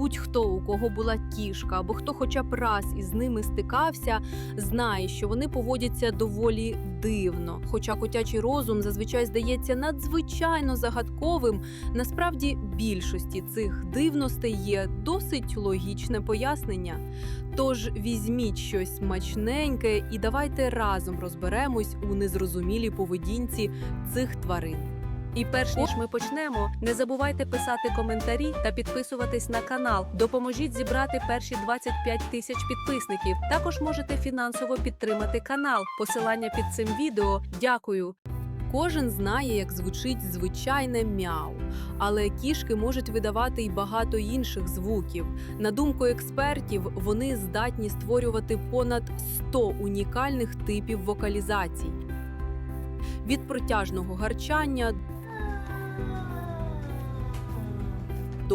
будь-хто, у кого була кішка, або хто хоча б раз із ними стикався, знає, що вони поводяться доволі дивно. Хоча котячий розум зазвичай здається надзвичайно загадковим, насправді більшості цих дивностей є досить логічне пояснення. Тож візьміть щось смачненьке і давайте разом розберемось у незрозумілій поведінці цих тварин. І перш ніж ми почнемо, не забувайте писати коментарі та підписуватись на канал. Допоможіть зібрати перші 25 тисяч підписників. Також можете фінансово підтримати канал. Посилання під цим відео. Дякую. Кожен знає, як звучить звичайне мяу, але кішки можуть видавати й багато інших звуків. На думку експертів, вони здатні створювати понад 100 унікальних типів вокалізацій. Від протяжного гарчання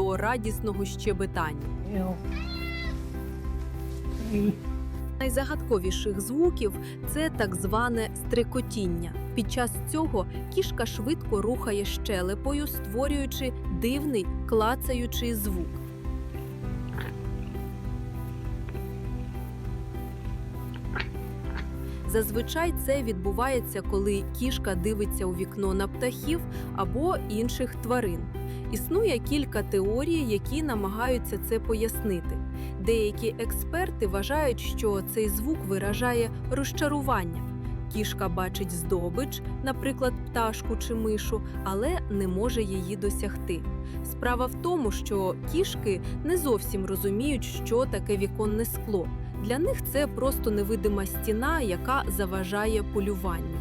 до радісного щебетання. Найзагадковіших звуків це так зване стрикотіння. Під час цього кішка швидко рухає щелепою, створюючи дивний клацаючий звук. Зазвичай це відбувається, коли кішка дивиться у вікно на птахів або інших тварин. Існує кілька теорій, які намагаються це пояснити. Деякі експерти вважають, що цей звук виражає розчарування. Кішка бачить здобич, наприклад, пташку чи мишу, але не може її досягти. Справа в тому, що кішки не зовсім розуміють, що таке віконне скло. Для них це просто невидима стіна, яка заважає полюванню.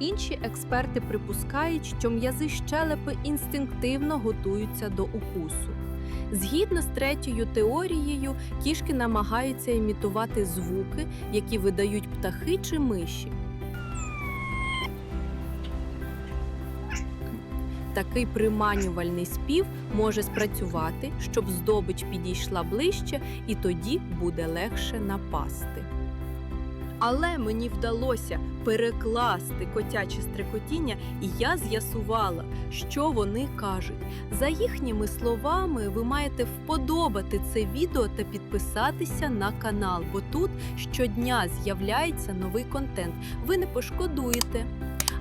Інші експерти припускають, що м'язи щелепи інстинктивно готуються до укусу. Згідно з третьою теорією, кішки намагаються імітувати звуки, які видають птахи чи миші. Такий приманювальний спів може спрацювати, щоб здобич підійшла ближче, і тоді буде легше напасти. Але мені вдалося перекласти котяче стрекотіння, і я з'ясувала, що вони кажуть. За їхніми словами, ви маєте вподобати це відео та підписатися на канал, бо тут щодня з'являється новий контент. Ви не пошкодуєте.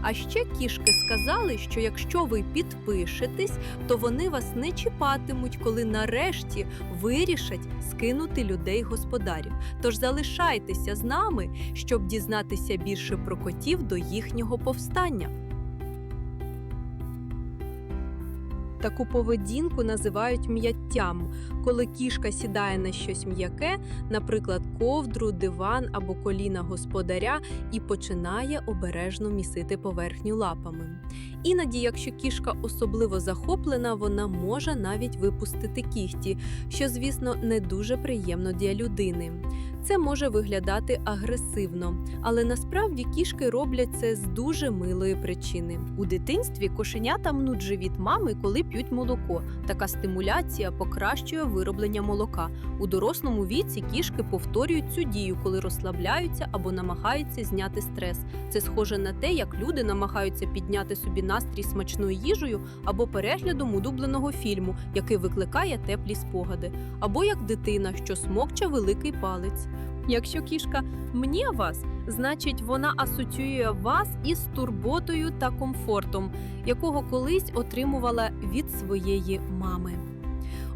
А ще кішки сказали, що якщо ви підпишетесь, то вони вас не чіпатимуть, коли нарешті вирішать скинути людей господарів. Тож залишайтеся з нами, щоб дізнатися більше про котів до їхнього повстання. Таку поведінку називають м'яттям, коли кішка сідає на щось м'яке, наприклад, ковдру, диван або коліна господаря, і починає обережно місити поверхню лапами. Іноді, якщо кішка особливо захоплена, вона може навіть випустити кігті, що, звісно, не дуже приємно для людини. Це може виглядати агресивно, але насправді кішки роблять це з дуже милої причини. У дитинстві кошенята мнуть живіт мами, коли п'ють молоко. Така стимуляція покращує вироблення молока. У дорослому віці кішки повторюють цю дію, коли розслабляються або намагаються зняти стрес. Це схоже на те, як люди намагаються підняти собі настрій смачною їжею або переглядом удубленого фільму, який викликає теплі спогади, або як дитина, що смокче великий палець. Якщо кішка мні вас, значить вона асоціює вас із турботою та комфортом, якого колись отримувала від своєї мами.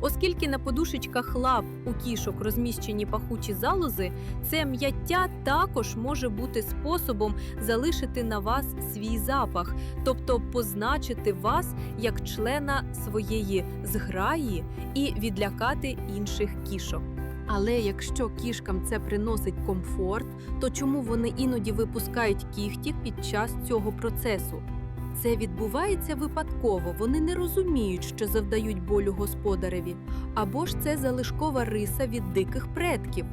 Оскільки на подушечках лап у кішок розміщені пахучі залози, це м'яття також може бути способом залишити на вас свій запах, тобто позначити вас як члена своєї зграї і відлякати інших кішок. Але якщо кішкам це приносить комфорт, то чому вони іноді випускають кіхті під час цього процесу? Це відбувається випадково, вони не розуміють, що завдають болю господареві, або ж це залишкова риса від диких предків.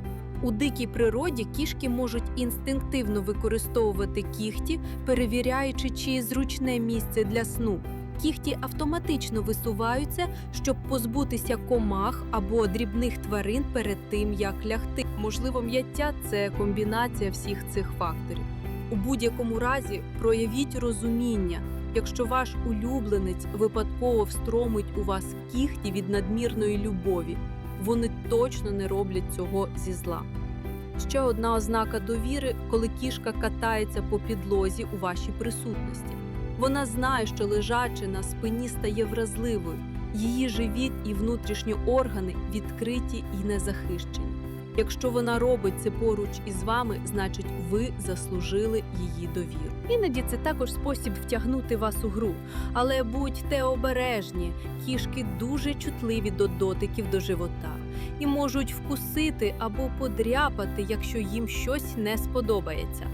У дикій природі кішки можуть інстинктивно використовувати кіхті, перевіряючи, чи зручне місце для сну. Кіхті автоматично висуваються, щоб позбутися комах або дрібних тварин перед тим, як лягти. Можливо, м'яття це комбінація всіх цих факторів. У будь-якому разі проявіть розуміння. Якщо ваш улюбленець випадково встромить у вас кіхті від надмірної любові, вони точно не роблять цього зі зла. Ще одна ознака довіри, коли кішка катається по підлозі у вашій присутності. Вона знає, що лежачи на спині стає вразливою. Її живіт і внутрішні органи відкриті і незахищені. Якщо вона робить це поруч із вами, значить ви заслужили її довіру. Іноді це також спосіб втягнути вас у гру, але будьте обережні, кішки дуже чутливі до дотиків до живота і можуть вкусити або подряпати, якщо їм щось не сподобається.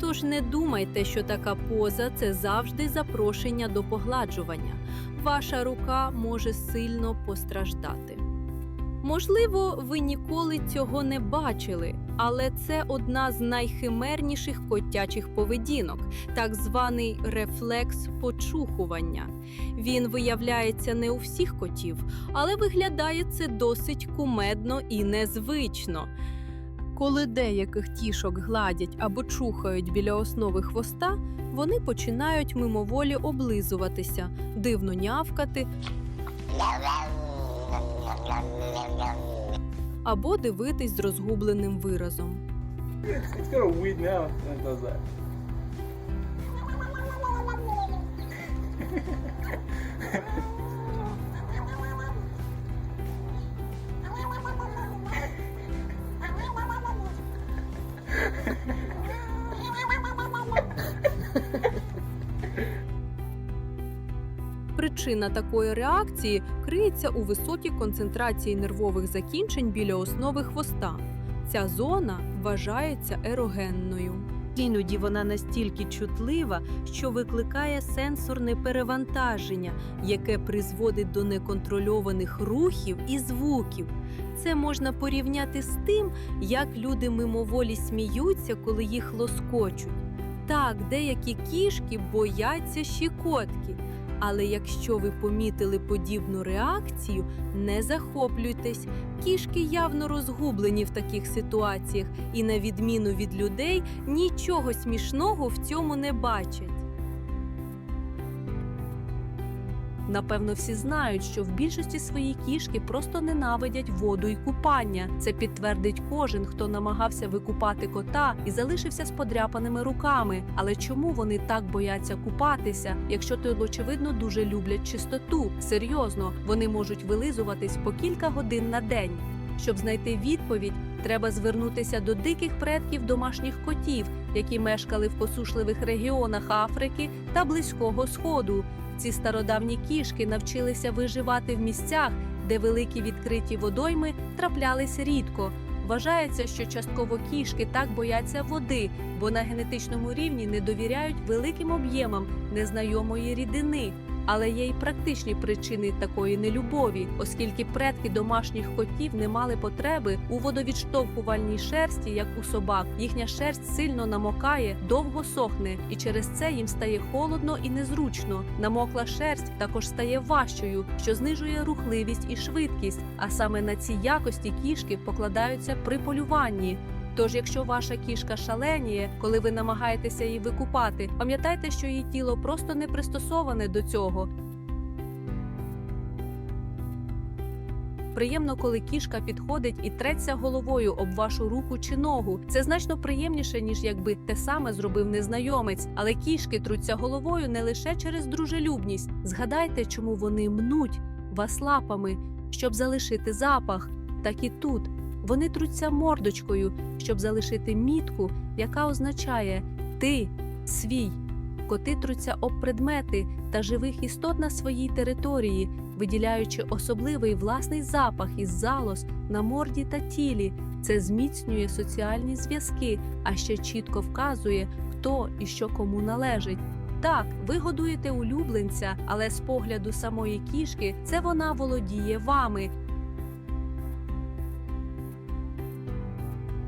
Тож не думайте, що така поза це завжди запрошення до погладжування. Ваша рука може сильно постраждати. Можливо, ви ніколи цього не бачили, але це одна з найхимерніших котячих поведінок, так званий рефлекс почухування. Він виявляється не у всіх котів, але виглядає це досить кумедно і незвично. Коли деяких тішок гладять або чухають біля основи хвоста, вони починають мимоволі облизуватися, дивно нявкати або дивитись з розгубленим виразом. Причина такої реакції криється у високій концентрації нервових закінчень біля основи хвоста. Ця зона вважається ерогенною. Іноді вона настільки чутлива, що викликає сенсорне перевантаження, яке призводить до неконтрольованих рухів і звуків. Це можна порівняти з тим, як люди мимоволі сміються, коли їх лоскочуть. Так, деякі кішки бояться щекотки. Але якщо ви помітили подібну реакцію, не захоплюйтесь. Кішки явно розгублені в таких ситуаціях і, на відміну від людей, нічого смішного в цьому не бачать. Напевно, всі знають, що в більшості свої кішки просто ненавидять воду і купання. Це підтвердить кожен, хто намагався викупати кота і залишився з подряпаними руками. Але чому вони так бояться купатися, якщо то очевидно дуже люблять чистоту? Серйозно, вони можуть вилизуватись по кілька годин на день. Щоб знайти відповідь, треба звернутися до диких предків домашніх котів, які мешкали в посушливих регіонах Африки та Близького Сходу. Ці стародавні кішки навчилися виживати в місцях, де великі відкриті водойми траплялись рідко. Вважається, що частково кішки так бояться води, бо на генетичному рівні не довіряють великим об'ємам незнайомої рідини. Але є й практичні причини такої нелюбові, оскільки предки домашніх котів не мали потреби у водовідштовхувальній шерсті, як у собак. Їхня шерсть сильно намокає, довго сохне, і через це їм стає холодно і незручно. Намокла шерсть також стає важчою, що знижує рухливість і швидкість. А саме на ці якості кішки покладаються при полюванні. Тож, якщо ваша кішка шаленіє, коли ви намагаєтеся її викупати, пам'ятайте, що її тіло просто не пристосоване до цього. Приємно, коли кішка підходить і треться головою об вашу руку чи ногу. Це значно приємніше, ніж якби те саме зробив незнайомець. Але кішки труться головою не лише через дружелюбність. Згадайте, чому вони мнуть вас лапами, щоб залишити запах. Так і тут вони труться мордочкою, щоб залишити мітку, яка означає ти свій. Коти труться об предмети та живих істот на своїй території, виділяючи особливий власний запах із залоз на морді та тілі. Це зміцнює соціальні зв'язки, а ще чітко вказує, хто і що кому належить. Так, ви годуєте улюбленця, але з погляду самої кішки це вона володіє вами.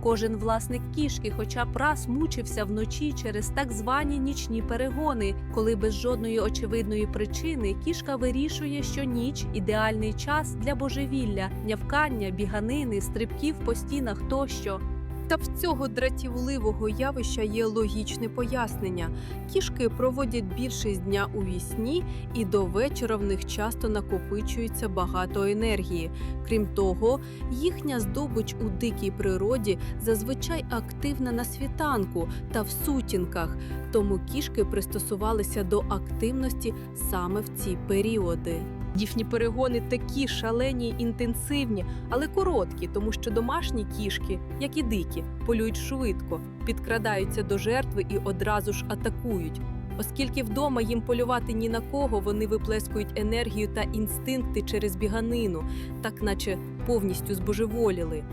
Кожен власник кішки, хоча б раз мучився вночі через так звані нічні перегони, коли без жодної очевидної причини кішка вирішує, що ніч ідеальний час для божевілля, нявкання, біганини, стрибків по стінах тощо. Та в цього дратівливого явища є логічне пояснення. Кішки проводять більшість дня у вісні, і до вечора в них часто накопичується багато енергії. Крім того, їхня здобич у дикій природі зазвичай активна на світанку та в сутінках, тому кішки пристосувалися до активності саме в ці періоди. Їхні перегони такі шалені інтенсивні, але короткі, тому що домашні кішки, як і дикі, полюють швидко, підкрадаються до жертви і одразу ж атакують. Оскільки вдома їм полювати ні на кого, вони виплескують енергію та інстинкти через біганину, так наче повністю збожеволіли.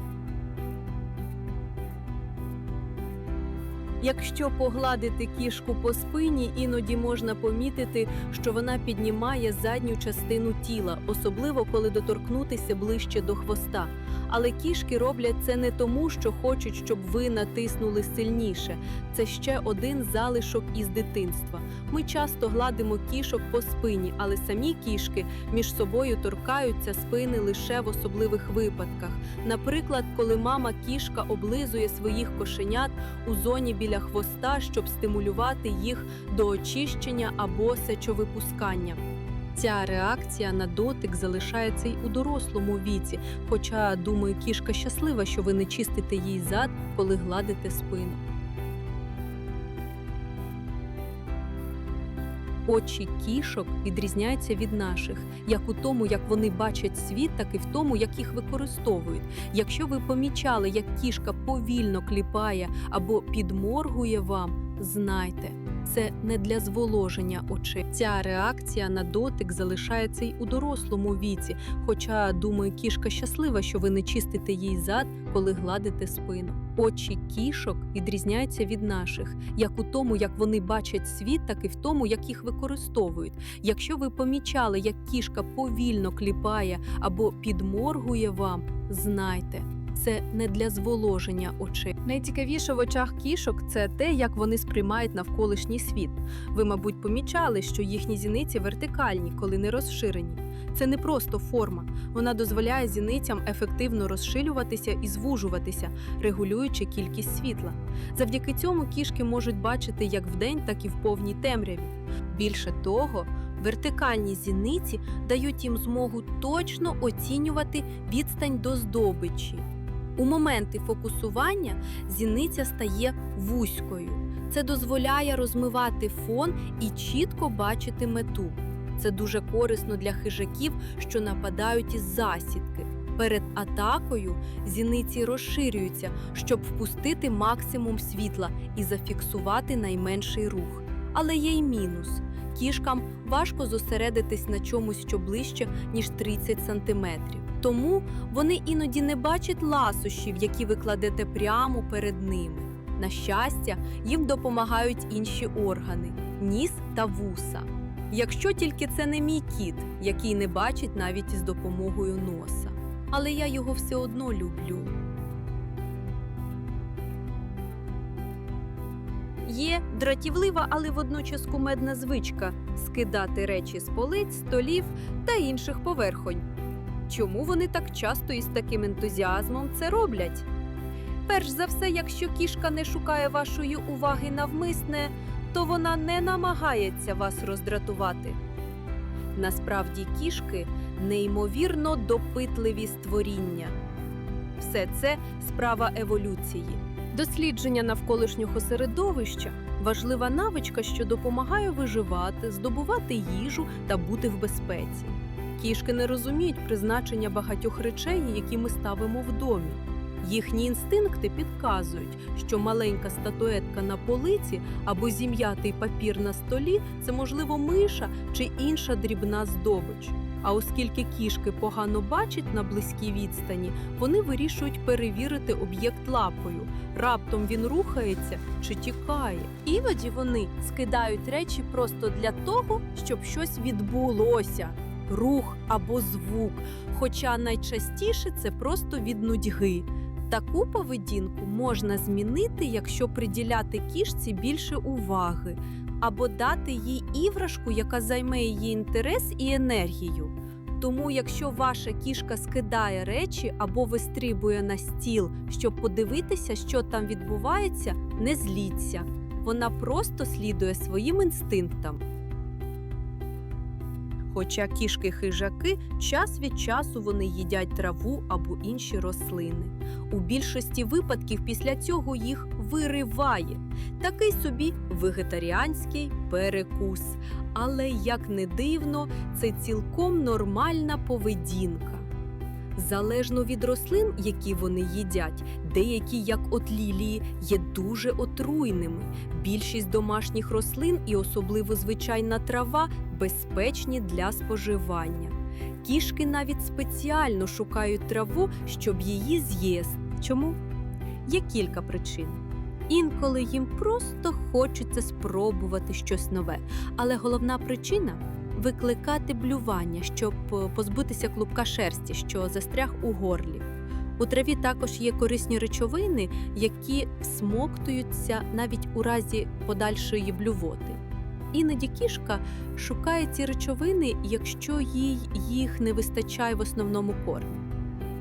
Якщо погладити кішку по спині, іноді можна помітити, що вона піднімає задню частину тіла, особливо коли доторкнутися ближче до хвоста. Але кішки роблять це не тому, що хочуть, щоб ви натиснули сильніше. Це ще один залишок із дитинства. Ми часто гладимо кішок по спині, але самі кішки між собою торкаються спини лише в особливих випадках. Наприклад, коли мама кішка облизує своїх кошенят у зоні біля хвоста, щоб стимулювати їх до очищення або сечовипускання. Ця реакція на дотик залишається й у дорослому віці, хоча, думаю, кішка щаслива, що ви не чистите їй зад, коли гладите спину. Очі кішок відрізняються від наших, як у тому, як вони бачать світ, так і в тому, як їх використовують. Якщо ви помічали, як кішка повільно кліпає або підморгує вам, знайте, це не для зволоження очей. Ця реакція на дотик залишається й у дорослому віці. Хоча, думаю, кішка щаслива, що ви не чистите їй зад, коли гладите спину. Очі кішок відрізняються від наших, як у тому, як вони бачать світ, так і в тому, як їх використовують. Якщо ви помічали, як кішка повільно кліпає або підморгує вам, знайте. Це не для зволоження очей. Найцікавіше в очах кішок це те, як вони сприймають навколишній світ. Ви, мабуть, помічали, що їхні зіниці вертикальні, коли не розширені. Це не просто форма. Вона дозволяє зіницям ефективно розширюватися і звужуватися, регулюючи кількість світла. Завдяки цьому кішки можуть бачити як вдень, так і в повній темряві. Більше того, вертикальні зіниці дають їм змогу точно оцінювати відстань до здобичі. У моменти фокусування зіниця стає вузькою. Це дозволяє розмивати фон і чітко бачити мету. Це дуже корисно для хижаків, що нападають із засідки. Перед атакою зіниці розширюються, щоб впустити максимум світла і зафіксувати найменший рух. Але є й мінус. Кішкам важко зосередитись на чомусь, що ближче, ніж 30 сантиметрів. Тому вони іноді не бачать ласощів, які ви кладете прямо перед ними. На щастя, їм допомагають інші органи ніс та вуса. Якщо тільки це не мій кіт, який не бачить навіть із допомогою носа. Але я його все одно люблю. Є дратівлива, але водночас кумедна звичка скидати речі з полиць, столів та інших поверхонь. Чому вони так часто і з таким ентузіазмом це роблять? Перш за все, якщо кішка не шукає вашої уваги навмисне, то вона не намагається вас роздратувати. Насправді кішки неймовірно допитливі створіння. Все це справа еволюції. Дослідження навколишнього середовища важлива навичка, що допомагає виживати, здобувати їжу та бути в безпеці. Кішки не розуміють призначення багатьох речей, які ми ставимо в домі. Їхні інстинкти підказують, що маленька статуетка на полиці або зім'ятий папір на столі це можливо миша чи інша дрібна здобич. А оскільки кішки погано бачать на близькій відстані, вони вирішують перевірити об'єкт лапою. Раптом він рухається чи тікає. Іноді вони скидають речі просто для того, щоб щось відбулося рух або звук. Хоча найчастіше це просто від нудьги. Таку поведінку можна змінити, якщо приділяти кішці більше уваги, або дати їй іграшку, яка займе її інтерес і енергію. Тому, якщо ваша кішка скидає речі або вистрибує на стіл, щоб подивитися, що там відбувається, не зліться. Вона просто слідує своїм інстинктам. Хоча кішки хижаки час від часу вони їдять траву або інші рослини. У більшості випадків після цього їх вириває. Такий собі вегетаріанський перекус. Але як не дивно, це цілком нормальна поведінка. Залежно від рослин, які вони їдять, деякі, як от лілії, є дуже отруйними. Більшість домашніх рослин і особливо звичайна трава безпечні для споживання. Кішки навіть спеціально шукають траву, щоб її з'їсти. Чому? Є кілька причин. Інколи їм просто хочеться спробувати щось нове, але головна причина викликати блювання, щоб е, позбутися клубка шерсті, що застряг у горлі. У траві також є корисні речовини, які всмоктуються навіть у разі подальшої блювоти. Іноді кішка шукає ці речовини, якщо їй їх не вистачає в основному кормі.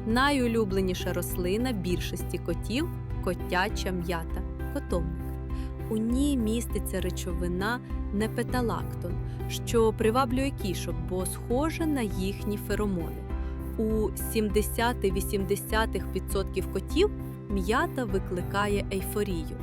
Найулюбленіша рослина більшості котів котяча м'ята, котовник. У ній міститься речовина непеталактон, що приваблює кішок, бо схожа на їхні феромони. У 70-80% котів м'ята викликає ейфорію.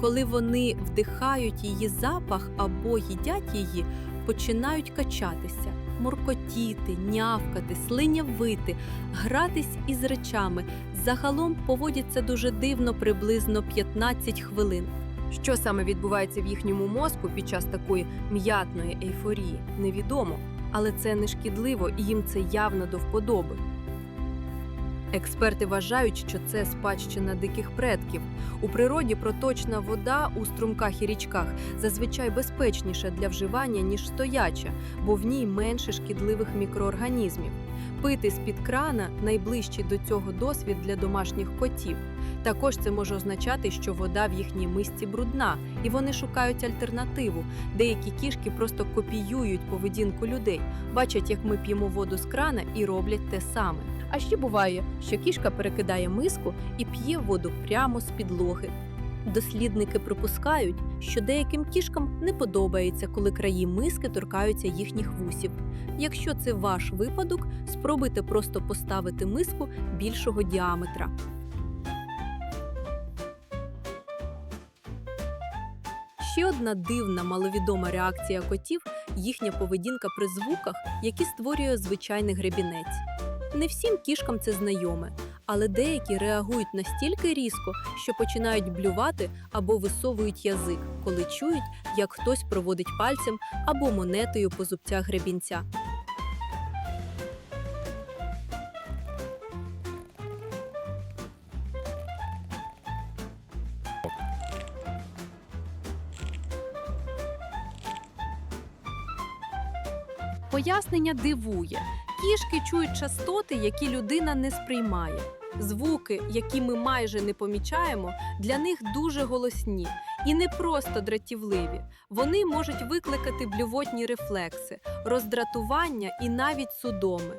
Коли вони вдихають її запах або їдять її, починають качатися, моркотіти, нявкати, слинявити, гратись із речами. Загалом поводяться дуже дивно приблизно 15 хвилин. Що саме відбувається в їхньому мозку під час такої м'ятної ейфорії, невідомо, але це не шкідливо і їм це явно до вподоби. Експерти вважають, що це спадщина диких предків. У природі проточна вода у струмках і річках зазвичай безпечніша для вживання, ніж стояча, бо в ній менше шкідливих мікроорганізмів. Пити з-під крана найближчий до цього досвід для домашніх котів. Також це може означати, що вода в їхній мисці брудна, і вони шукають альтернативу. Деякі кішки просто копіюють поведінку людей, бачать, як ми п'ємо воду з крана і роблять те саме. А ще буває, що кішка перекидає миску і п'є воду прямо з підлоги. Дослідники припускають, що деяким кішкам не подобається, коли краї миски торкаються їхніх вусів. Якщо це ваш випадок, спробуйте просто поставити миску більшого діаметра. Ще одна дивна маловідома реакція котів їхня поведінка при звуках, які створює звичайний гребінець. Не всім кішкам це знайоме, але деякі реагують настільки різко, що починають блювати або висовують язик, коли чують, як хтось проводить пальцем або монетою по зубцях гребінця. Пояснення дивує. Кішки чують частоти, які людина не сприймає. Звуки, які ми майже не помічаємо, для них дуже голосні і не просто дратівливі. Вони можуть викликати блювотні рефлекси, роздратування і навіть судоми.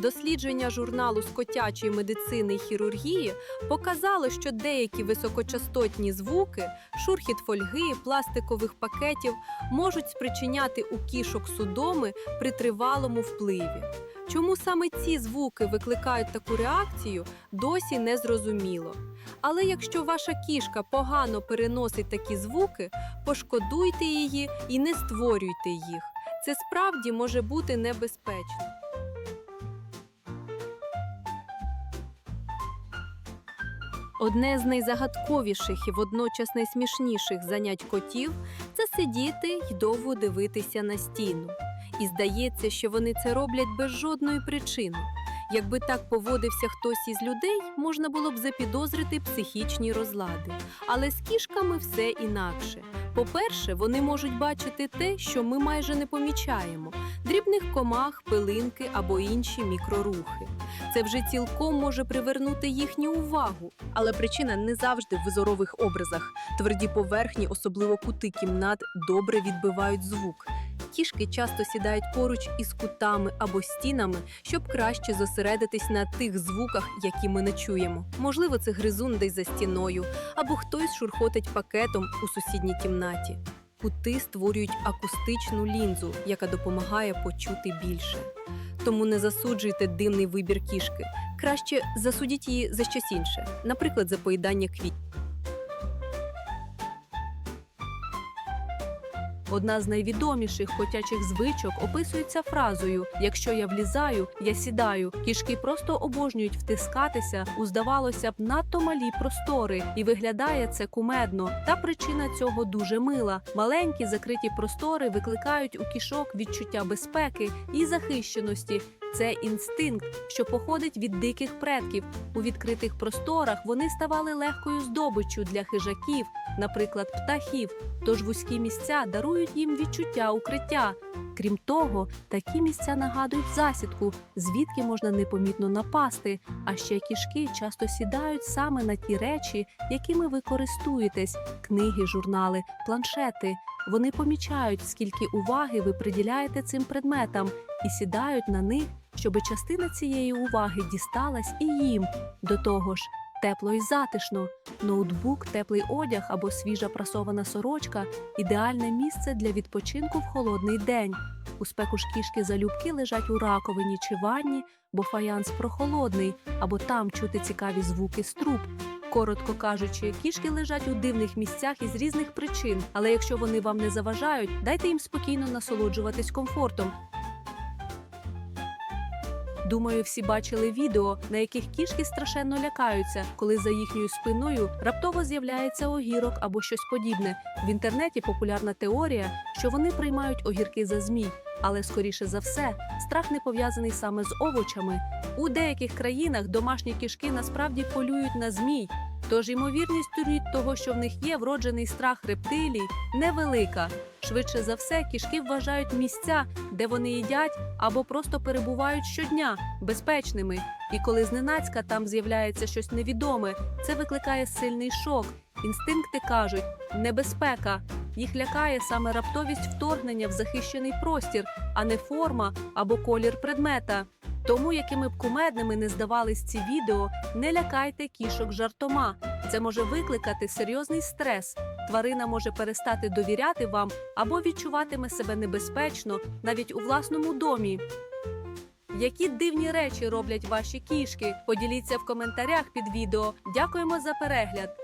Дослідження журналу з котячої медицини і хірургії показало, що деякі високочастотні звуки, шурхіт фольги, пластикових пакетів можуть спричиняти у кішок судоми при тривалому впливі. Чому саме ці звуки викликають таку реакцію, досі не зрозуміло. Але якщо ваша кішка погано переносить такі звуки, пошкодуйте її і не створюйте їх. Це справді може бути небезпечно. Одне з найзагадковіших і водночас найсмішніших занять котів це сидіти й довго дивитися на стіну. І здається, що вони це роблять без жодної причини. Якби так поводився хтось із людей, можна було б запідозрити психічні розлади. Але з кішками все інакше. По-перше, вони можуть бачити те, що ми майже не помічаємо: дрібних комах, пилинки або інші мікрорухи. Це вже цілком може привернути їхню увагу. Але причина не завжди в визорових образах. Тверді поверхні, особливо кути кімнат, добре відбивають звук. Кішки часто сідають поруч із кутами або стінами, щоб краще зосередитись на тих звуках, які ми не чуємо. Можливо, це гризун десь за стіною, або хтось шурхотить пакетом у сусідній кімнаті. Кути створюють акустичну лінзу, яка допомагає почути більше. Тому не засуджуйте дивний вибір кішки. Краще засудіть її за щось інше, наприклад, за поїдання квітів. Одна з найвідоміших котячих звичок описується фразою: Якщо я влізаю, я сідаю. Кішки просто обожнюють втискатися у здавалося б надто малі простори, і виглядає це кумедно. Та причина цього дуже мила. Маленькі закриті простори викликають у кішок відчуття безпеки і захищеності. Це інстинкт, що походить від диких предків. У відкритих просторах вони ставали легкою здобиччю для хижаків, наприклад, птахів. Тож вузькі місця дарують їм відчуття укриття. Крім того, такі місця нагадують засідку, звідки можна непомітно напасти. А ще кішки часто сідають саме на ті речі, якими ви користуєтесь: книги, журнали, планшети. Вони помічають, скільки уваги ви приділяєте цим предметам, і сідають на них, щоби частина цієї уваги дісталась і їм. До того ж, тепло і затишно. Ноутбук, теплий одяг або свіжа прасована сорочка ідеальне місце для відпочинку в холодний день. У спеку ж кішки залюбки лежать у раковині чи ванні, бо фаянс прохолодний, або там чути цікаві звуки з труб. Коротко кажучи, кішки лежать у дивних місцях із різних причин, але якщо вони вам не заважають, дайте їм спокійно насолоджуватись комфортом. Думаю, всі бачили відео, на яких кішки страшенно лякаються, коли за їхньою спиною раптово з'являється огірок або щось подібне. В інтернеті популярна теорія, що вони приймають огірки за змій, але скоріше за все, страх не пов'язаний саме з овочами. У деяких країнах домашні кішки насправді полюють на змій. Тож ймовірність від того, що в них є вроджений страх рептилій, невелика. Швидше за все, кішки вважають місця, де вони їдять або просто перебувають щодня безпечними. І коли зненацька там з'являється щось невідоме, це викликає сильний шок. Інстинкти кажуть небезпека. Їх лякає саме раптовість вторгнення в захищений простір, а не форма або колір предмета. Тому, якими б кумедними не здавались ці відео, не лякайте кішок жартома. Це може викликати серйозний стрес. Тварина може перестати довіряти вам або відчуватиме себе небезпечно навіть у власному домі. Які дивні речі роблять ваші кішки? Поділіться в коментарях під відео. Дякуємо за перегляд.